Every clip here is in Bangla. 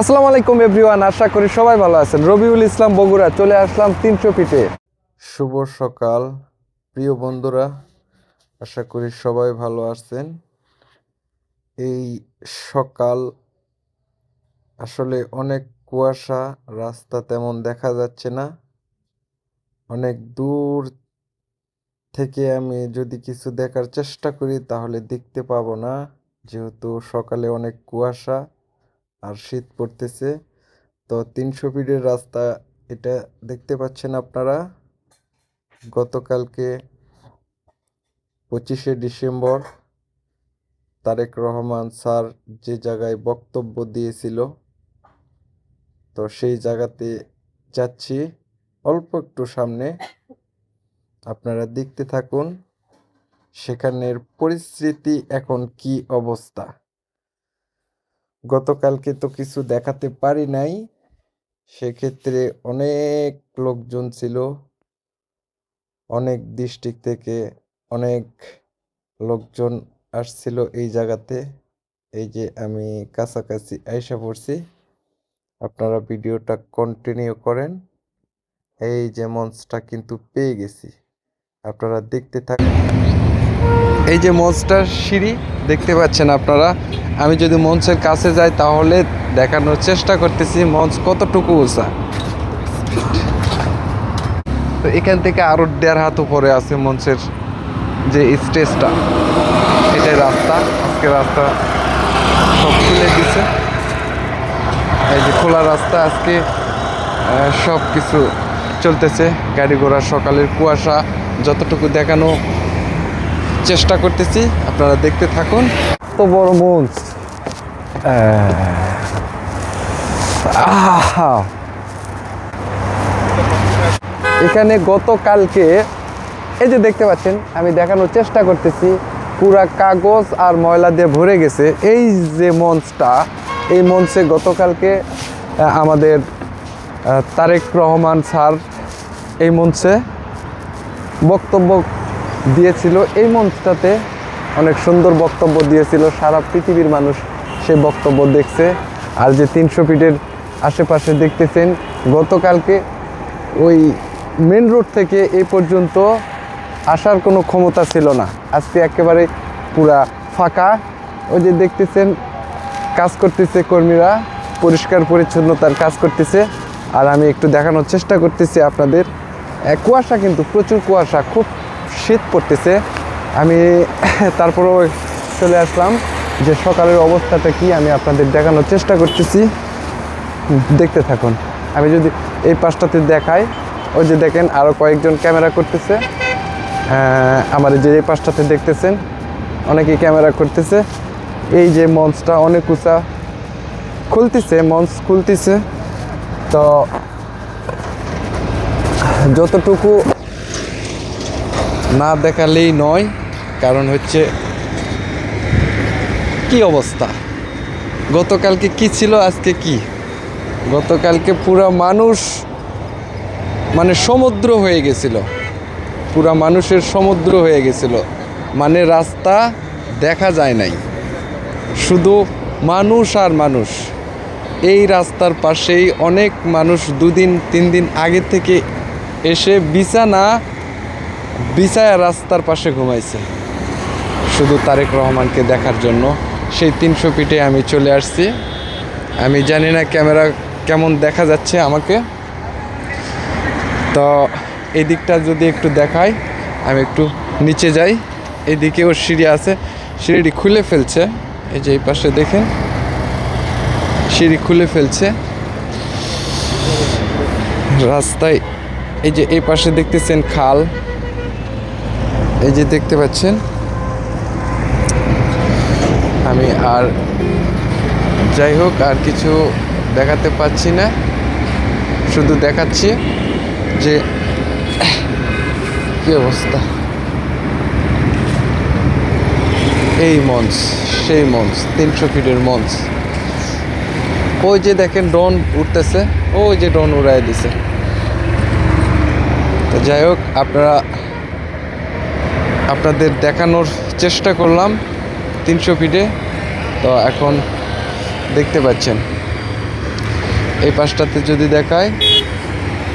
আসসালামু আলাইকুম এভরিওয়ান আশা করি সবাই ভালো আছেন। রবিউল ইসলাম বগুড়া, চলে আসলাম তিনশো ফিটে। শুভ সকাল, প্রিয় বন্ধুরা। আশা করি সবাই ভালো আছেন। এই সকাল, আসলে অনেক কুয়াশা, রাস্তা তেমন দেখা যাচ্ছে না। অনেক দূর থেকে আমি যদি কিছু দেখার চেষ্টা করি, তাহলে দেখতে পাবো না। যেহেতু সকালে অনেক কুয়াশা আর শীত পড়তেছে। তো তিনশো ফিটের রাস্তা এটা দেখতে পাচ্ছেন আপনারা। গতকালকে পঁচিশে ডিসেম্বর তারেক রহমান স্যার যে জায়গায় বক্তব্য দিয়েছিল, তো সেই জায়গাতে যাচ্ছি। অল্প একটু সামনে আপনারা দেখতে থাকুন, সেখানের পরিস্থিতি এখন কি অবস্থা। গতকালকে তো কিছু দেখাতে পারি নাই। সেক্ষেত্রে অনেক লোকজন ছিল। অনেক ডিস্ট্রিক্ট থেকে অনেক লোকজন আসছিল এই জায়গাতে। এই যে আমি কাছাকাছি আইসা পড়ছি। আপনারা ভিডিওটা কন্টিনিউ করেন। এই যে মঞ্চটা কিন্তু পেয়ে গেছি। আপনারা দেখতে থাকুন এই যে মঞ্চটার সিঁড়ি দেখতে পাচ্ছেন আপনারা। আমি যদি মঞ্চের কাছে যাই তাহলে দেখানোর চেষ্টা করতেছি মঞ্চ কতটুকু উঁচা। তো এখান থেকে আরও দেড় হাত উপরে আছে মঞ্চের যে স্টেজটা। এটাই রাস্তা। আজকে রাস্তা সব খুলে দিছে। এই যে খোলা রাস্তা আজকে সব কিছু চলতেছে। গাড়ি ঘোড়া সকালের কুয়াশা, যতটুকু দেখানো চেষ্টা করতেছি, আপনারা দেখতে থাকুন। তো বড় আহা। এখানে গতকালকে, এই যে দেখতে পাচ্ছেন, আমি দেখানোর চেষ্টা করতেছি, পুরা কাগজ আর ময়লা দিয়ে ভরে গেছে। এই যে মঞ্চটা, এই মঞ্চে গতকালকে আমাদের তারেক রহমান স্যার এই মঞ্চে বক্তব্য দিয়েছিল। এই মঞ্চটাতে অনেক সুন্দর বক্তব্য দিয়েছিল। সারা পৃথিবীর মানুষ সে বক্তব্য দেখছে। আর যে তিনশো ফিটের আশেপাশে দেখতেছেন, গতকালকে ওই মেন রোড থেকে এই পর্যন্ত আসার কোনো ক্ষমতা ছিল না। আজকে একেবারে পুরা ফাঁকা। ওই যে দেখতেছেন, কাজ করতেছে কর্মীরা, পরিষ্কার পরিচ্ছন্নতার কাজ করতেছে। আর আমি একটু দেখানোর চেষ্টা করতেছি আপনাদের। কুয়াশা কিন্তু, প্রচুর কুয়াশা, খুব শীত পড়তেছে, আমি তারপরেও চলে আসলাম যে সকালের অবস্থাটা কি আমি আপনাদের দেখানোর চেষ্টা করতেছি। দেখতে থাকুন। আমি যদি এই পাশটাতে দেখাই, ওই যে দেখেন আরও কয়েকজন ক্যামেরা করতেছে। আমার এই যে এই পাশটাতে দেখতেছেন, অনেকে ক্যামেরা করতেছে। এই যে মঞ্চটা অনেক উঁচা খুলতেছে, মঞ্চ খুলতেছে। তো যতটুকু না দেখালেই নয়, কারণ হচ্ছে কি অবস্থা? গতকালকে কি ছিল, আজকে কি? গতকালকে পুরা মানুষ মানে সমুদ্র হয়ে গেছিল। পুরা মানুষের সমুদ্র হয়ে গেছিল। মানে রাস্তা দেখা যায় নাই। শুধু মানুষ আর মানুষ। এই রাস্তার পাশেই অনেক মানুষ দুদিন তিন দিন আগে থেকে এসে বিছানা বিছায়া রাস্তার পাশে ঘুমাইছে। শুধু তারেক রহমানকে দেখার জন্য। সেই তিনশো ফিটে আমি চলে আসছি। আমি জানি না ক্যামেরা কেমন দেখা যাচ্ছে আমাকে। তো এই দিকটা যদি একটু দেখাই, আমি একটু নিচে যাই। এদিকেও সিঁড়ি আছে। সিঁড়িটি খুলে ফেলছে। এই যে এই পাশে দেখেন। সিঁড়ি খুলে ফেলছে। রাস্তায় এই যে এই পাশে দেখতেছেন খাল। এই যে দেখতে পাচ্ছেন, আমি আর যাই হোক, আর কিছু দেখাতে পাচ্ছি না। শুধু দেখাচ্ছি যে, কি অবস্থা। এই মঞ্চ, সেই মঞ্চ, তিনশো ফিটের মঞ্চ। ওই যে দেখেন, ড্রোন উঠতেছে, ওই যে ড্রোন উড়াই দিছে। তো যাই হোক, আপনারা আপনাদের দেখানোর চেষ্টা করলাম তিনশো ফিটে তো এখন দেখতে পাচ্ছেন। এই পাশটাতে যদি দেখায়,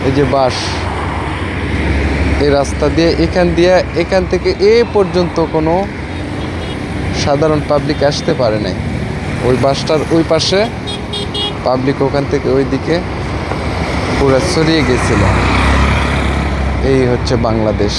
এই যে বাস এই রাস্তা দিয়ে এখান দিয়ে এখান থেকে এ পর্যন্ত কোনো সাধারণ পাবলিক আসতে পারে নাই। ওই বাসটার ওই পাশে পাবলিক ওখান থেকে ওই দিকে পুরো ছড়িয়ে গেছিল। এই হচ্ছে বাংলাদেশ।